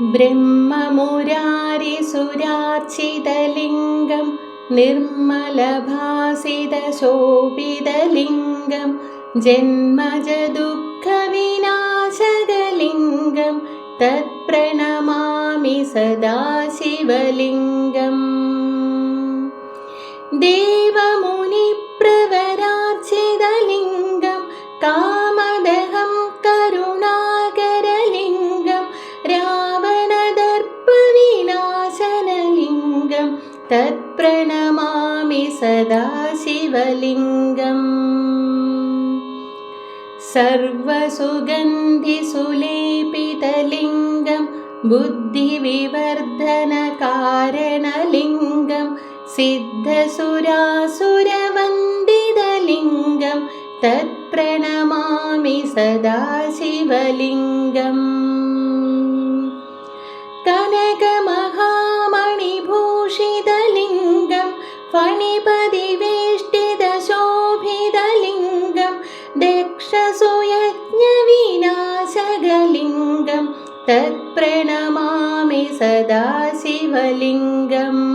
ब्रह्ममुरारिसुरार्चितलिङ्गं निर्मलभासितशोभितलिङ्गं जन्मजदुःखविनाशकलिङ्गं तत्प्रणमामि सदा शिवलिङ्गम् तत्प्रणमामि सदा शिवलिङ्गम्। सर्वसुगन्धिसुलेपितलिङ्गं बुद्धिविवर्धनकारणलिङ्गं सिद्धसुरासुरवन्दितलिङ्गं तत्प्रणमामि सदा शिवलिङ्गम् फणिपदिवेष्टितशोभितलिङ्गं दक्षसुयज्ञविनाशकलिङ्गं तत्प्रणमामि सदा शिवलिङ्गम्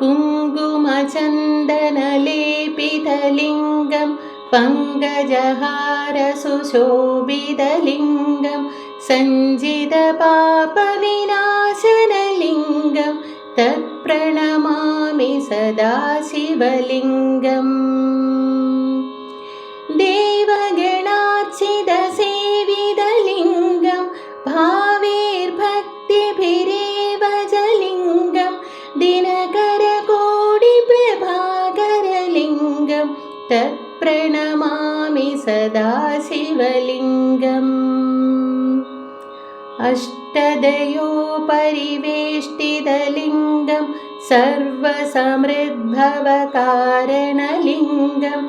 कुङ्कुमचन्दनलेपितलिङ्गं पङ्कजहारसुशोभितलिङ्गं सञ्जितपापविनाशनलिङ्गं तत्प्रणमामि सदा शिवलिङ्गम्। देवगणार्चितसेवितलिङ्गं भावेर्भक्तिभिरेव जलिङ्गं दिनकरकोटिप्रभाकरलिङ्गं तत्प्रणमामि सदा शिवलिङ्गम् अष्टदयोपरिवेष्टितलिङ्गं सर्वसमृद्भवकारणलिङ्गम्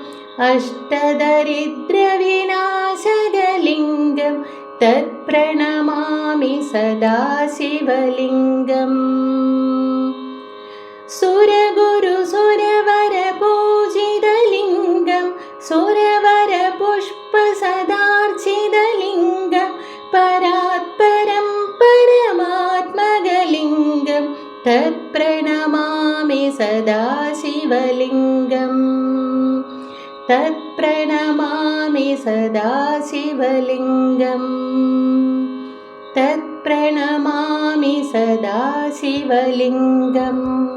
अष्टदरिद्रविनाशकलिङ्गं तत्प्रणमामि सदा शिवलिङ्गम् सुरगुरुसुरवरपूजितलिङ्गं सुरवरपुष्पसदार्चितलिङ्गं तत्प्रणमामि सदा शिवलिङ्गम्। तत्प्रणमामि सदा शिवलिङ्गम्। तत्प्रणमामि सदा शिवलिङ्गम्